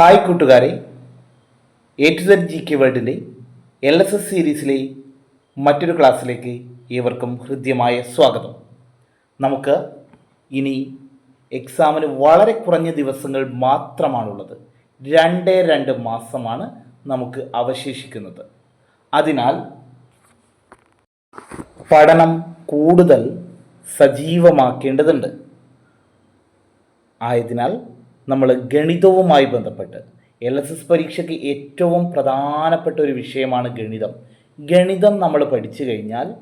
Hi കൂട്ടുകാരെ. A to Z G K വേൾഡിന്റെ L S S സീരീസിലെ മറ്റൊരു ക്ലാസ്സിലേക്ക് ഏവർക്കും ഹൃദ്യമായ സ്വാഗതം. നമുക്ക് ഇനി എക്സാമിന് വളരെ കുറഞ്ഞ ദിവസങ്ങൾ മാത്രമാണുള്ളത്. രണ്ടേ രണ്ട് മാസമാണ് നമുക്ക് അവശേഷിക്കുന്നത്. അതിനാൽ പഠനം കൂടുതൽ സജീവമാക്കേണ്ടതുണ്ട്. ആയതിനാൽ നമ്മൾ ഗണിതവുമായി ബന്ധപ്പെട്ട് എൽ എസ് എസ് പരീക്ഷയ്ക്ക് ഏറ്റവും പ്രധാനപ്പെട്ട ഒരു വിഷയമാണ് ഗണിതം. ഗണിതം നമ്മൾ പഠിച്ചു കഴിഞ്ഞാൽ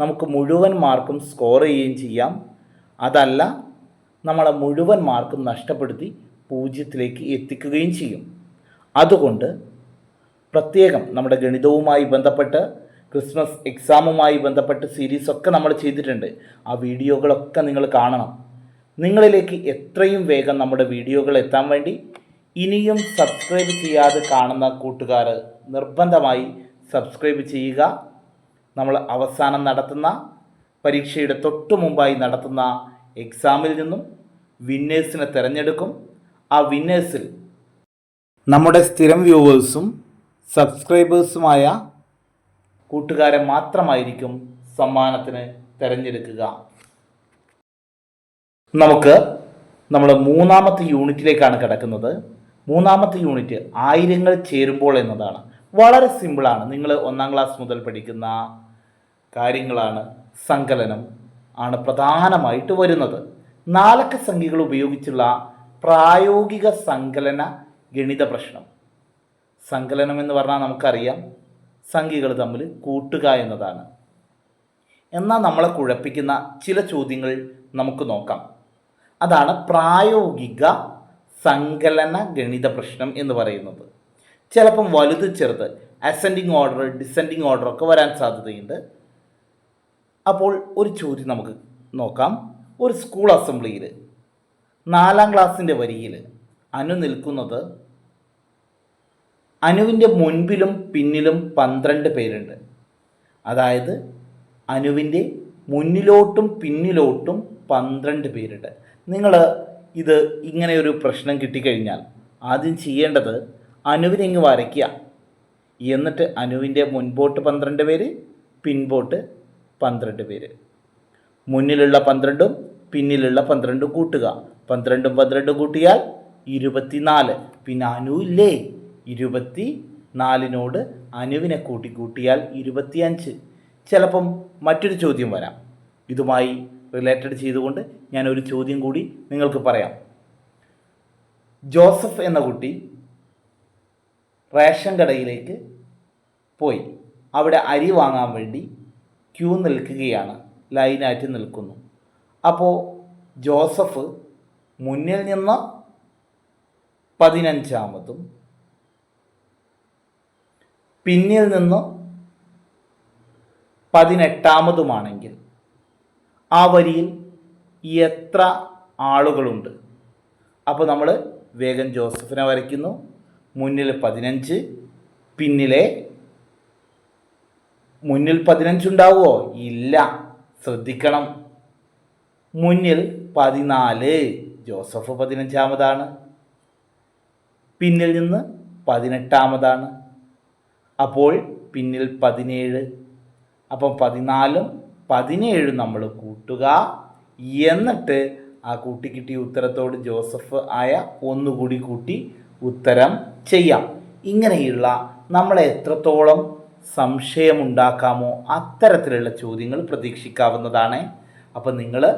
നമുക്ക് മുഴുവൻ മാർക്കും സ്കോർ ചെയ്യുകയും ചെയ്യാം. അതല്ല നമ്മളെ മുഴുവൻ മാർക്കും നഷ്ടപ്പെടുത്തി പൂജ്യത്തിലേക്ക് എത്തിക്കുകയും ചെയ്യും. അതുകൊണ്ട് പ്രത്യേകം നമ്മുടെ ഗണിതവുമായി ബന്ധപ്പെട്ട് ക്രിസ്മസ് എക്സാമുമായി ബന്ധപ്പെട്ട് സീരീസൊക്കെ നമ്മൾ ചെയ്തിട്ടുണ്ട്. ആ വീഡിയോകളൊക്കെ നിങ്ങൾ കാണണം. നിങ്ങളിലേക്ക് എത്രയും വേഗം നമ്മുടെ വീഡിയോകൾ എത്താൻ വേണ്ടി ഇനിയും സബ്സ്ക്രൈബ് ചെയ്യാതെ കാണുന്ന കൂട്ടുകാർ നിർബന്ധമായി സബ്സ്ക്രൈബ് ചെയ്യുക. നമ്മൾ അവസാനം നടത്തുന്ന പരീക്ഷയുടെ തൊട്ടു മുമ്പായി നടത്തുന്ന എക്സാമിൽ നിന്നും വിന്നേഴ്സിനെ തിരഞ്ഞെടുക്കും. ആ വിന്നേഴ്സിൽ നമ്മുടെ സ്ഥിരം വ്യൂവേഴ്സും സബ്സ്ക്രൈബേഴ്സുമായ കൂട്ടുകാരെ മാത്രമായിരിക്കും സമ്മാനത്തിന് തിരഞ്ഞെടുക്കുക. നമുക്ക് നമ്മൾ മൂന്നാമത്തെ യൂണിറ്റിലേക്കാണ് കിടക്കുന്നത്. മൂന്നാമത്തെ യൂണിറ്റ് ആയിരങ്ങൾ ചേരുമ്പോൾ എന്നതാണ്. വളരെ സിമ്പിളാണ് നിങ്ങൾ ഒന്നാം ക്ലാസ് മുതൽ പഠിക്കുന്ന കാര്യങ്ങളാണ് സങ്കലനം ആണ് പ്രധാനമായിട്ട് വരുന്നത്. നാലക്ക സംഖ്യകൾ ഉപയോഗിച്ചുള്ള പ്രായോഗിക സങ്കലന ഗണിത പ്രശ്നം. സങ്കലനം എന്ന് പറഞ്ഞാൽ നമുക്കറിയാം സംഖ്യകൾ തമ്മിൽ കൂട്ടുക എന്നതാണ്. എന്നാൽ നമ്മളെ കുഴപ്പിക്കുന്ന ചില ചോദ്യങ്ങൾ നമുക്ക് നോക്കാം. അതാണ് പ്രായോഗിക സങ്കലന ഗണിത പ്രശ്നം എന്ന് പറയുന്നത്. ചിലപ്പം വലുത് ചെറുത് അസെൻഡിങ് ഓർഡർ ഡിസെൻഡിങ് ഓർഡർ ഒക്കെ വരാൻ സാധ്യതയുണ്ട്. അപ്പോൾ ഒരു ചോദ്യം നമുക്ക് നോക്കാം. ഒരു സ്കൂൾ അസംബ്ലിയിൽ നാലാം ക്ലാസ്സിന്റെ വരിയിൽ അനു നിൽക്കുന്നത് അനുവിന്റെ മുൻപിലും പിന്നിലും പന്ത്രണ്ട് പേരുണ്ട്. അതായത് അനുവിന്റെ മുന്നിലോട്ടും പിന്നിലോട്ടും പന്ത്രണ്ട് പേരുണ്ട്. നിങ്ങൾ ഇത് ഇങ്ങനെ ഒരു പ്രശ്നം കിട്ടിക്കഴിഞ്ഞാൽ ആദ്യം ചെയ്യേണ്ടത് അനുവിനെ വരയ്ക്കുക. എന്നിട്ട് അനുവിന്റെ മുൻപോട്ട് പന്ത്രണ്ട് പേര് പിൻപോട്ട് പന്ത്രണ്ട് പേര്. മുന്നിലുള്ള പന്ത്രണ്ടും പിന്നിലുള്ള പന്ത്രണ്ടും കൂട്ടുക. പന്ത്രണ്ടും പന്ത്രണ്ടും കൂട്ടിയാൽ ഇരുപത്തിനാല്. പിന്നെ അനു ഇല്ലേ? ഇരുപത്തി നാലിനോട് അനുവിനെ കൂട്ടി കൂട്ടിയാൽ ഇരുപത്തിയഞ്ച്. ചിലപ്പം മറ്റൊരു ചോദ്യം വരാം. ഇതുമായി റിലേറ്റഡ് ചെയ്തുകൊണ്ട് ഞാൻ ഒരു ചോദ്യം കൂടി നിങ്ങൾക്ക് പറയാം. ജോസഫ് എന്ന കുട്ടി റേഷൻ കടയിലേക്ക് പോയി. അവിടെ അരി വാങ്ങാൻ വേണ്ടി ക്യൂ നിൽക്കുകയാണ്. ലൈനായിട്ട് നിൽക്കുന്നു. അപ്പോൾ ജോസഫ് മുന്നിൽ നിന്ന് പതിനഞ്ചാമതും പിന്നിൽ നിന്ന് പതിനെട്ടാമതുമാണെങ്കിൽ ആ വരിയിൽ എത്ര ആളുകളുണ്ട്? അപ്പോൾ നമ്മൾ വേഗം ജോസഫിനെ വരയ്ക്കുന്നു. മുന്നിൽ പതിനഞ്ച് പിന്നിലെ മുന്നിൽ പതിനഞ്ചുണ്ടാവുമോ ഇല്ല. ശ്രദ്ധിക്കണം. മുന്നിൽ പതിനാല് ജോസഫ് പതിനഞ്ചാമതാണ്. പിന്നിൽ നിന്ന് പതിനെട്ടാമതാണ്. അപ്പോൾ പിന്നിൽ പതിനേഴ് അപ്പം പതിനാലും പതിനേഴും നമ്മൾ കൂട്ടുക. എന്നിട്ട് ആ കൂട്ടി കിട്ടിയ ഉത്തരത്തോട് ജോസഫ് ആയ ഒന്നുകൂടി കൂട്ടി ഉത്തരം ചെയ്യാം. ഇങ്ങനെയുള്ള നമ്മളെ എത്രത്തോളം സംശയമുണ്ടാക്കാമോ അത്തരത്തിലുള്ള ചോദ്യങ്ങൾ പ്രതീക്ഷിക്കാവുന്നതാണ്. അപ്പം നിങ്ങൾ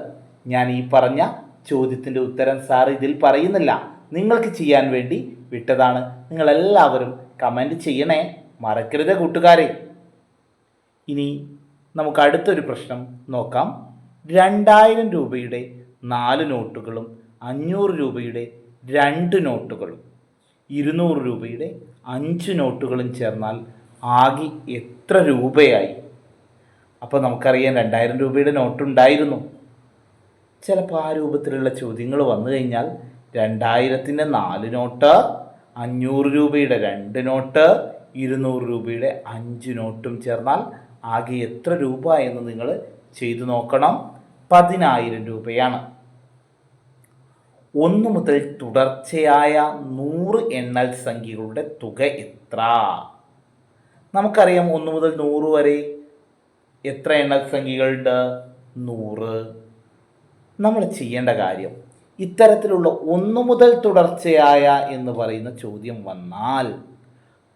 ഞാൻ ഈ പറഞ്ഞ ചോദ്യത്തിന്റെ ഉത്തരം സാർ ഇതിൽ പറയുന്നില്ല. നിങ്ങൾക്ക് ചെയ്യാൻ വേണ്ടി വിട്ടതാണ്. നിങ്ങളെല്ലാവരും കമന്റ് ചെയ്യണേ. മറക്കരുത് കൂട്ടുകാരെ. ഇനി നമുക്ക് അടുത്തൊരു പ്രശ്നം നോക്കാം. രണ്ടായിരം രൂപയുടെ നാല് നോട്ടുകളും അഞ്ഞൂറ് രൂപയുടെ രണ്ട് നോട്ടുകളും. ഇരുന്നൂറ് രൂപയുടെ അഞ്ച് നോട്ടുകളും ചേർന്നാൽ ആകെ എത്ര രൂപയായി? അപ്പോൾ നമുക്കറിയാം രണ്ടായിരം രൂപയുടെ നോട്ടുണ്ടായിരുന്നു. ചിലപ്പോൾ ആ രൂപത്തിലുള്ള ചോദ്യങ്ങൾ വന്നു കഴിഞ്ഞാൽ രണ്ടായിരത്തിന്റെ നാല് നോട്ട് അഞ്ഞൂറ് രൂപയുടെ രണ്ട് നോട്ട് ഇരുന്നൂറ് രൂപയുടെ അഞ്ച് നോട്ടും ചേർന്നാൽ ആകെ എത്ര രൂപ എന്ന് നിങ്ങൾ ചെയ്തു നോക്കണം. പതിനായിരം രൂപയാണ്. ഒന്ന് മുതൽ തുടർച്ചയായ നൂറ് എണ്ണൽ സംഖ്യകളുടെ തുക എത്ര? നമുക്കറിയാം ഒന്ന് മുതൽ നൂറ് വരെ എത്ര എണ്ണൽ സംഖ്യകളുണ്ട്? നൂറ്. നമ്മൾ ചെയ്യേണ്ട കാര്യം ഇത്തരത്തിലുള്ള ഒന്ന് മുതൽ തുടർച്ചയായ എന്ന് പറയുന്ന ചോദ്യം വന്നാൽ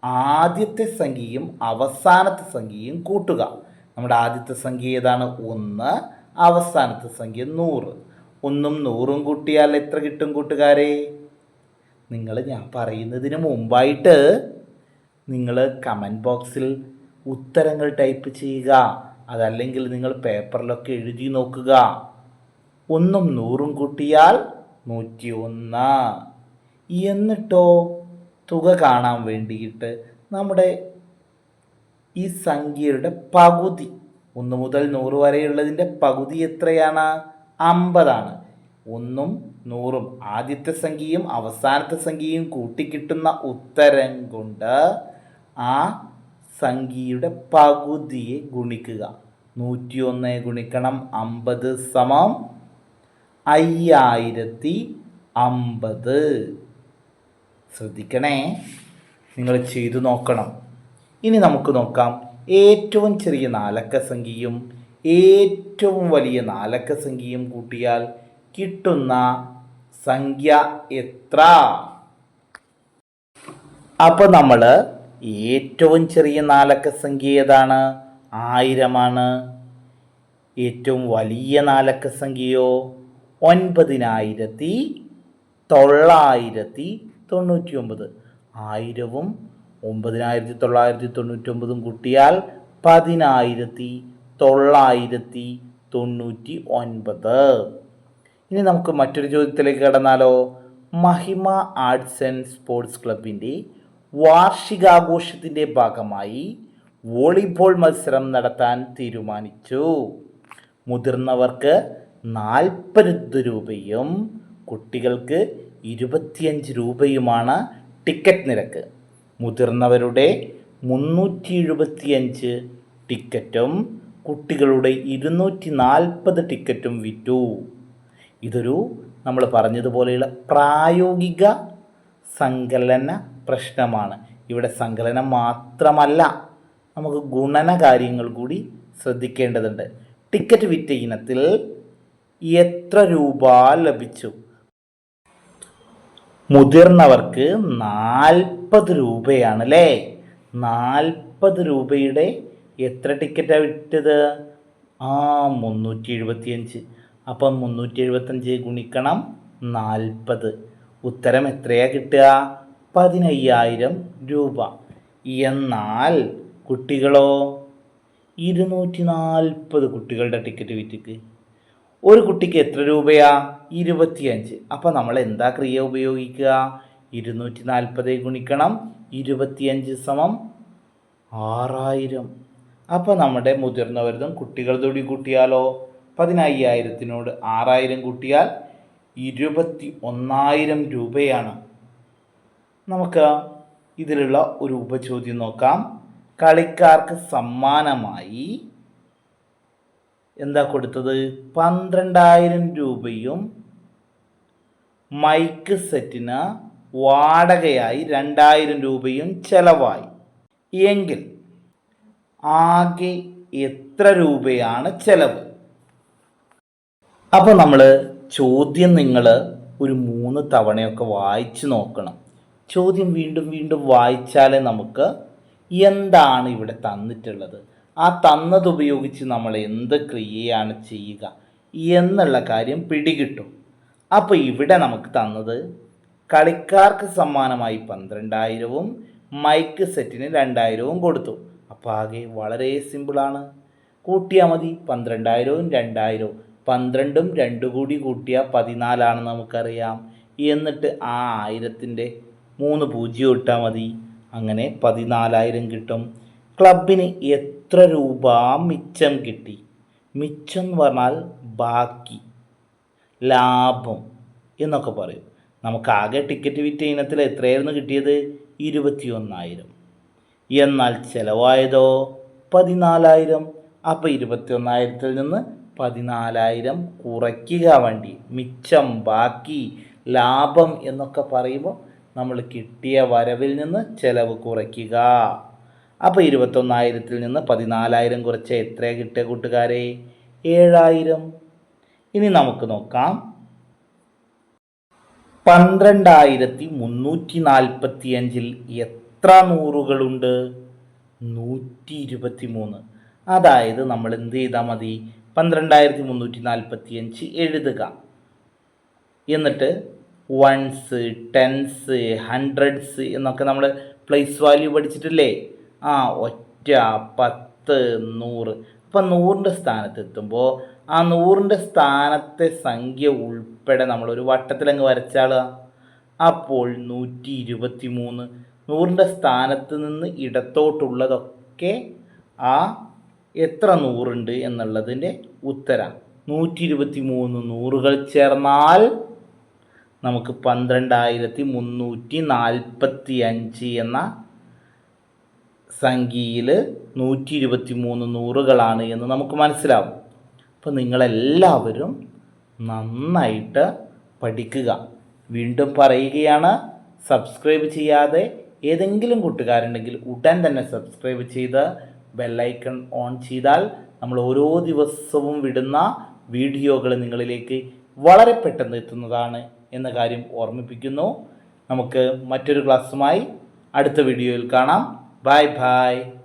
ആദ്യത്തെ സംഖ്യയും അവസാനത്തെ സംഖ്യയും കൂട്ടുക. നമ്മുടെ ആദ്യത്തെ സംഖ്യ ഏതാണ്? ഒന്ന്. അവസാനത്തെ സംഖ്യ നൂറ്. ഒന്നും നൂറും കൂട്ടിയാൽ എത്ര കിട്ടും കൂട്ടുകാരെ? നിങ്ങൾ ഞാൻ പറയുന്നതിന് മുമ്പായിട്ട് നിങ്ങൾ കമന്റ് ബോക്സിൽ ഉത്തരങ്ങൾ ടൈപ്പ് ചെയ്യുക. അതല്ലെങ്കിൽ നിങ്ങൾ പേപ്പറിലൊക്കെ എഴുതി നോക്കുക. ഒന്നും നൂറും കൂട്ടിയാൽ നൂറ്റി ഒന്ന് എന്നിട്ടോ? തുക കാണാൻ വേണ്ടിയിട്ട് നമ്മുടെ ഈ സംഖ്യയുടെ പകുതി ഒന്ന് മുതൽ നൂറ് വരെയുള്ളതിന്റെ പകുതി എത്രയാണ്? അമ്പതാണ്. ഒന്നും നൂറും ആദ്യത്തെ സംഖ്യയും അവസാനത്തെ സംഖ്യയും കൂട്ടിക്കിട്ടുന്ന ഉത്തരം കൊണ്ട് ആ സംഖ്യയുടെ പകുതിയെ ഗുണിക്കുക. നൂറ്റി ഒന്ന് ഗുണിക്കണം അമ്പത് സമം അയ്യായിരത്തി അമ്പത്. ശ്രദ്ധിക്കണേ. നിങ്ങൾ ചെയ്തു നോക്കണം. ഇനി നമുക്ക് നോക്കാം. ഏറ്റവും ചെറിയ നാലക്ക സംഖ്യയും ഏറ്റവും വലിയ നാലക്ക സംഖ്യയും കൂട്ടിയാൽ കിട്ടുന്ന സംഖ്യ എത്ര? അപ്പോൾ നമ്മൾ ഏറ്റവും ചെറിയ നാലക്ക സംഖ്യ ഏതാണ്? ആയിരമാണ്. ഏറ്റവും വലിയ നാലക്ക സംഖ്യയോ ഒൻപതിനായിരത്തി തൊള്ളായിരത്തി തൊണ്ണൂറ്റി ഒമ്പത് ആയിരവും ഒമ്പതിനായിരത്തി തൊള്ളായിരത്തി തൊണ്ണൂറ്റി ഒമ്പതും കൂട്ടിയാൽ പതിനായിരത്തി തൊള്ളായിരത്തി തൊണ്ണൂറ്റി ഒൻപത് ഇനി നമുക്ക് മറ്റൊരു ചോദ്യത്തിലേക്ക് കടന്നാലോ? മഹിമ ആർട്സ് ആൻഡ് സ്പോർട്സ് ക്ലബിന്റെ വാർഷികാഘോഷത്തിന്റെ ഭാഗമായി വോളിബോൾ മത്സരം നടത്താൻ തീരുമാനിച്ചു. മുതിർന്നവർക്ക് നാൽപ്പത് രൂപയും കുട്ടികൾക്ക് ഇരുപത്തിയഞ്ച് രൂപയുമാണ് ടിക്കറ്റ് നിരക്ക്. മുതിർന്നവരുടെ മുന്നൂറ്റി എഴുപത്തിയഞ്ച് ടിക്കറ്റും കുട്ടികളുടെ ഇരുന്നൂറ്റി നാൽപ്പത് ടിക്കറ്റും വിറ്റു. ഇതൊരു നമ്മൾ പറഞ്ഞതുപോലെയുള്ള പ്രായോഗിക സങ്കലന പ്രശ്നമാണ്. ഇവിടെ സങ്കലനം മാത്രമല്ല നമുക്ക് ഗുണന കാര്യങ്ങൾ കൂടി ശ്രദ്ധിക്കേണ്ടതുണ്ട്. ടിക്കറ്റ് വിറ്റ ഇനത്തിൽ എത്ര രൂപ ലഭിച്ചു? മുതിർന്നവർക്ക് നാൽപ്പത് രൂപയാണ് അല്ലേ നാൽപ്പത് രൂപയുടെ എത്ര ടിക്കറ്റാണ് വിറ്റത്? ആ മുന്നൂറ്റി എഴുപത്തിയഞ്ച് അപ്പം മുന്നൂറ്റി എഴുപത്തഞ്ച് ഗുണിക്കണം നാൽപ്പത്. ഉത്തരം എത്രയാണ് കിട്ടുക? പതിനയ്യായിരം രൂപ. എന്നാൽ കുട്ടികളോ ഇരുന്നൂറ്റി നാൽപ്പത് കുട്ടികളുടെ ടിക്കറ്റ് വിറ്റിക്ക്. ഒരു കുട്ടിക്ക് എത്ര രൂപയാ? ഇരുപത്തിയഞ്ച്. അപ്പോൾ നമ്മൾ എന്താ ക്രിയ ഉപയോഗിക്കുക? ഇരുന്നൂറ്റി നാൽപ്പത് ഗുണിക്കണം. ഇരുപത്തിയഞ്ച് സമം ആറായിരം. അപ്പോൾ നമ്മുടെ മുതിർന്നവരതും കുട്ടികളതോടി കൂട്ടിയാലോ? പതിനയ്യായിരത്തിനോട് ആറായിരം കൂട്ടിയാൽ ഇരുപത്തി ഒന്നായിരം രൂപയാണ്. നമുക്ക് ഇതിലുള്ള ഒരു ഉപചോദ്യം നോക്കാം. കളിക്കാർക്ക് സമ്മാനമായി എന്താ കൊടുത്തത്? പന്ത്രണ്ടായിരം രൂപയും മൈക്ക് സെറ്റിന് വാടകയായി രണ്ടായിരം രൂപയും ചെലവായി. എങ്കിൽ ആകെ എത്ര രൂപയാണ് ചെലവ്? അപ്പോൾ നമ്മൾ ചോദ്യം നിങ്ങൾ ഒരു മൂന്ന് തവണയൊക്കെ വായിച്ചു നോക്കണം. ചോദ്യം വീണ്ടും വീണ്ടും വായിച്ചാലേ നമുക്ക് എന്താണ് ഇവിടെ തന്നിട്ടുള്ളത്? ആ തന്നത് ഉപയോഗിച്ച് നമ്മൾ എന്ത് ക്രിയയാണ് ചെയ്യുക എന്നുള്ള കാര്യം പിടികിട്ടും. അപ്പോൾ ഇവിടെ നമുക്ക് തന്നത് കളിക്കാർക്ക് സമ്മാനമായി പന്ത്രണ്ടായിരവും മൈക്ക് സെറ്റിന് രണ്ടായിരവും കൊടുത്തു. അപ്പോൾ ആകെ വളരെ സിമ്പിളാണ്. കൂട്ടിയാൽ മതി. പന്ത്രണ്ടായിരവും രണ്ടായിരവും. പന്ത്രണ്ടും രണ്ടു കൂടി കൂട്ടിയാൽ പതിനാലാണെന്ന് നമുക്കറിയാം. എന്നിട്ട് ആ ആയിരത്തിന്റെ മൂന്ന് പൂജ്യം ഇട്ടാൽ മതി. അങ്ങനെ പതിനാലായിരം കിട്ടും. ക്ലബിന് എത്ര രൂപ മിച്ചം കിട്ടി? മിച്ചം എന്ന് പറഞ്ഞാൽ ബാക്കി ലാഭം എന്നൊക്കെ പറയും. നമുക്കാകെ ടിക്കറ്റ് വിറ്റ ഇനത്തിൽ എത്രയായിരുന്നു കിട്ടിയത്? ഇരുപത്തി ഒന്നായിരം എന്നാൽ ചിലവായതോ? പതിനാലായിരം. അപ്പോൾ ഇരുപത്തി ഒന്നായിരത്തിൽ നിന്ന് പതിനാലായിരം കുറയ്ക്കുക വേണ്ടി മിച്ചം ബാക്കി ലാഭം എന്നൊക്കെ പറയുമ്പോൾ നമ്മൾ കിട്ടിയ വരവിൽ നിന്ന് ചിലവ് കുറയ്ക്കുക. അപ്പോൾ ഇരുപത്തൊന്നായിരത്തിൽ നിന്ന് പതിനാലായിരം കുറച്ച് എത്ര കിട്ടിയ കൂട്ടുകാരെ? ഏഴായിരം. ഇനി നമുക്ക് നോക്കാം. പന്ത്രണ്ടായിരത്തി മുന്നൂറ്റി നാൽപ്പത്തി അഞ്ചിൽ എത്ര നൂറുകളുണ്ട്? നൂറ്റി ഇരുപത്തി മൂന്ന് അതായത് നമ്മൾ എന്ത് ചെയ്താൽ മതി? പന്ത്രണ്ടായിരത്തി മുന്നൂറ്റി നാൽപ്പത്തി അഞ്ച് എഴുതുക. എന്നിട്ട് വൺസ് ടെൻസ് ഹൺഡ്രഡ്സ് എന്നൊക്കെ നമ്മൾ പ്ലേസ് വാല്യൂ പഠിച്ചിട്ടില്ലേ? ആ ഒറ്റ പത്ത് നൂറ്. അപ്പം നൂറിന്റെ സ്ഥാനത്തെത്തുമ്പോൾ ആ നൂറിന്റെ സ്ഥാനത്തെ സംഖ്യ ഉൾപ്പെടെ നമ്മളൊരു വട്ടത്തിലങ്ങ് വരച്ചാളുക. അപ്പോൾ നൂറ്റി ഇരുപത്തി മൂന്ന് നൂറിന്റെ സ്ഥാനത്ത് നിന്ന് ഇടത്തോട്ടുള്ളതൊക്കെ ആ എത്ര നൂറുണ്ട് എന്നുള്ളതിന്റെ ഉത്തരം നൂറ്റി ഇരുപത്തി മൂന്ന് നൂറുകൾ ചേർന്നാൽ നമുക്ക് പന്ത്രണ്ടായിരത്തി മുന്നൂറ്റി നാൽപ്പത്തി അഞ്ച് എന്ന സംഖ്യയിൽ നൂറ്റി ഇരുപത്തി മൂന്ന് നൂറുകളാണ് എന്ന് നമുക്ക് മനസ്സിലാവും. അപ്പോൾ നിങ്ങളെല്ലാവരും നന്നായിട്ട് പഠിക്കുക. വീണ്ടും പറയുകയാണ് സബ്സ്ക്രൈബ് ചെയ്യാതെ ഏതെങ്കിലും കൂട്ടുകാരുണ്ടെങ്കിൽ ഉടൻ തന്നെ സബ്സ്ക്രൈബ് ചെയ്ത് ബെല്ലൈക്കൺ ഓൺ ചെയ്താൽ നമ്മൾ ഓരോ ദിവസവും വിടുന്ന വീഡിയോകൾ നിങ്ങളിലേക്ക് വളരെ പെട്ടെന്ന് എത്തുന്നതാണ് എന്ന കാര്യം ഓർമ്മിപ്പിക്കുന്നു. നമുക്ക് മറ്റൊരു ക്ലാസ്സുമായി അടുത്ത വീഡിയോയിൽ കാണാം. Bye bye.